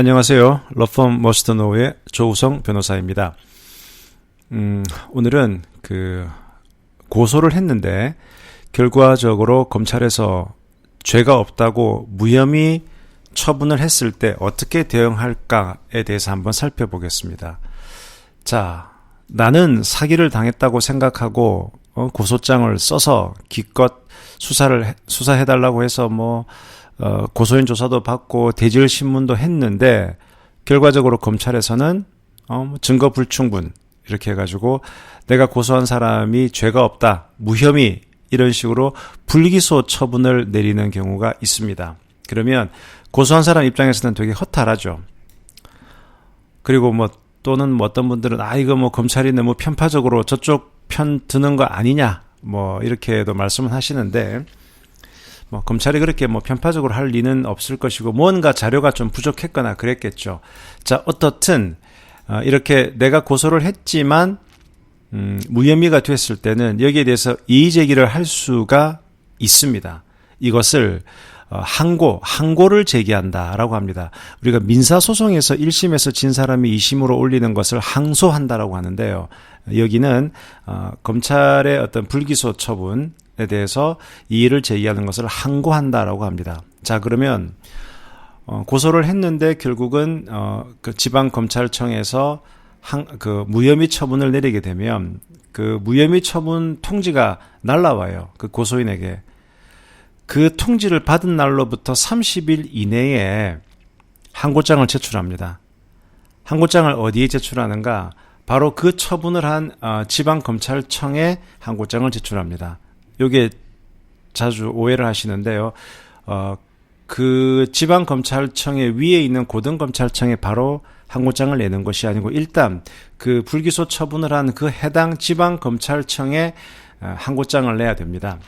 안녕하세요. 러펌 머스터노의 조우성 변호사입니다. 음, 오늘은 그 고소를 했는데 결과적으로 검찰에서 죄가 없다고 무혐의 처분을 했을 때 어떻게 대응할까에 대해서 한번 살펴보겠습니다. 자, 나는 사기를 당했다고 생각하고 어, 고소장을 써서 기껏 수사를 수사해 달라고 해서 뭐 어, 고소인 조사도 받고 대질 신문도 했는데 결과적으로 검찰에서는 어, 뭐 증거 불충분 이렇게 해가지고 내가 고소한 사람이 죄가 없다 무혐의 이런 식으로 불기소 처분을 내리는 경우가 있습니다. 그러면 고소한 사람 입장에서는 되게 허탈하죠. 그리고 뭐 또는 뭐 어떤 분들은 아 이거 뭐 검찰이 너무 편파적으로 저쪽 편 드는 거 아니냐 뭐 이렇게도 말씀을 하시는데 뭐 검찰이 그렇게 뭐 편파적으로 할 리는 없을 것이고 뭔가 자료가 좀 부족했거나 그랬겠죠. 자 어떻든 어, 이렇게 내가 고소를 했지만 음, 무혐의가 됐을 때는 여기에 대해서 이의 제기를 할 수가 있습니다. 이것을 어, 항고, 항고를 제기한다라고 합니다. 우리가 민사소송에서 1심에서 진 사람이 2심으로 올리는 것을 항소한다라고 하는데요. 여기는 어, 검찰의 어떤 불기소 처분에 대해서 이의를 제기하는 것을 항고한다라고 합니다. 자, 그러면 어, 고소를 했는데 결국은 어, 그 지방 검찰청에서 한, 그 무혐의 처분을 내리게 되면 그 무혐의 처분 통지가 날라와요. 그 고소인에게. 그 통지를 받은 날로부터 30일 이내에 항고장을 제출합니다. 항고장을 어디에 제출하는가? 바로 그 처분을 한 어, 지방검찰청에 항고장을 제출합니다. 요게 자주 오해를 하시는데요. 어, 그 지방 검찰청의 위에 있는 고등 검찰청에 바로 항고장을 내는 것이 아니고 일단 그 불기소 처분을 한 그 해당 지방 검찰청에 어, 항고장을 내야 됩니다.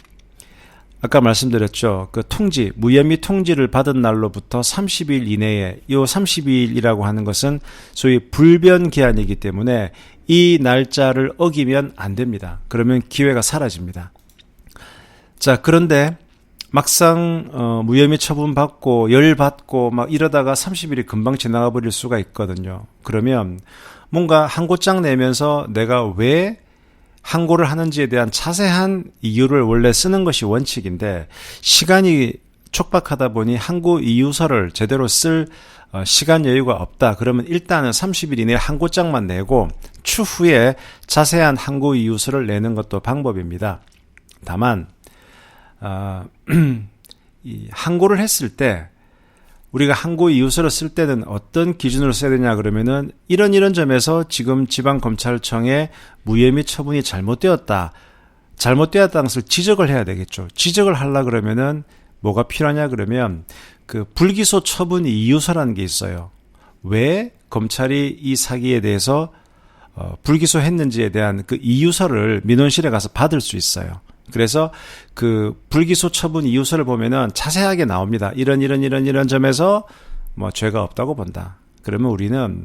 아까 말씀드렸죠. 그 통지, 무혐의 통지를 받은 날로부터 30일 이내에 이 30일이라고 하는 것은 소위 불변 기한이기 때문에 이 날짜를 어기면 안 됩니다. 그러면 기회가 사라집니다. 자, 그런데 막상 어, 무혐의 처분 받고 열 받고 막 이러다가 30일이 금방 지나가 버릴 수가 있거든요. 그러면 뭔가 항고장 내면서 내가 왜 항고를 하는지에 대한 자세한 이유를 원래 쓰는 것이 원칙인데 시간이 촉박하다 보니 항고 이유서를 제대로 쓸 어, 시간 여유가 없다. 그러면 일단은 30일 이내에 항고장만 내고 추후에 자세한 항고 이유서를 내는 것도 방법입니다. 다만 어, 이 항고를 했을 때 우리가 항고 이유서를 쓸 때는 어떤 기준으로 써야 되냐 그러면은 이런 이런 점에서 지금 지방 검찰청의 무혐의 처분이 잘못되었다. 잘못되었다는 것을 지적을 해야 되겠죠. 지적을 하려 그러면은 뭐가 필요하냐 그러면 그 불기소 처분 이유서라는 게 있어요. 왜 검찰이 이 사기에 대해서 어, 불기소했는지에 대한 그 이유서를 민원실에 가서 받을 수 있어요. 그래서 그 불기소 처분 이유서를 보면은 자세하게 나옵니다. 이런 이런 이런 이런 점에서 뭐 죄가 없다고 본다. 그러면 우리는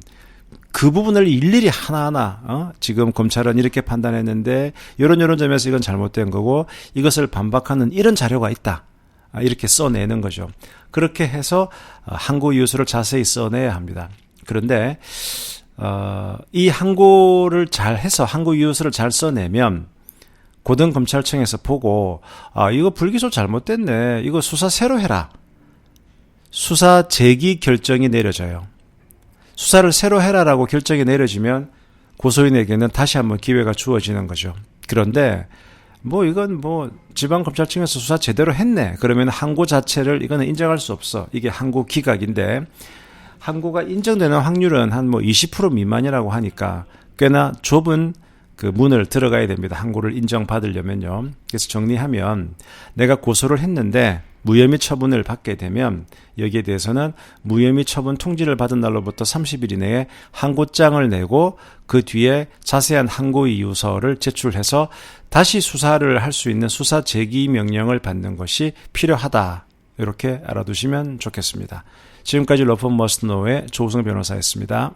그 부분을 일일이 하나하나 어? 지금 검찰은 이렇게 판단했는데 이런 이런 점에서 이건 잘못된 거고 이것을 반박하는 이런 자료가 있다. 아, 이렇게 써내는 거죠. 그렇게 해서 어, 항고 이유서를 자세히 써내야 합니다. 그런데 어, 이 항고를 잘 해서 항고 이유서를 잘 써내면 고등검찰청에서 보고 아 이거 불기소 잘못됐네. 이거 수사 새로 해라. 수사 재기 결정이 내려져요. 수사를 새로 해라라고 결정이 내려지면 고소인에게는 다시 한번 기회가 주어지는 거죠. 그런데 뭐 이건 뭐 지방검찰청에서 수사 제대로 했네. 그러면 항고 자체를 이거는 인정할 수 없어. 이게 항고 기각인데 항고가 인정되는 확률은 한 뭐 20% 미만이라고 하니까 꽤나 좁은 그 문을 들어가야 됩니다. 항고를 인정받으려면요. 그래서 정리하면 내가 고소를 했는데 무혐의 처분을 받게 되면 여기에 대해서는 무혐의 처분 통지를 받은 날로부터 30일 이내에 항고장을 내고 그 뒤에 자세한 항고 이유서를 제출해서 다시 수사를 할 수 있는 수사 제기 명령을 받는 것이 필요하다. 이렇게 알아두시면 좋겠습니다. 지금까지 러펀 머스노의 조우성 변호사였습니다.